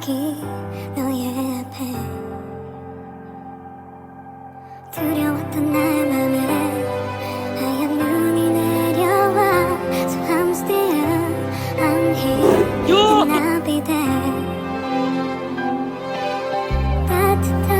여기 너의 앞에 두려웠던 나의 맘에 하얀 눈이 내려와 So I'm still I'm here Can I be there 따뜻한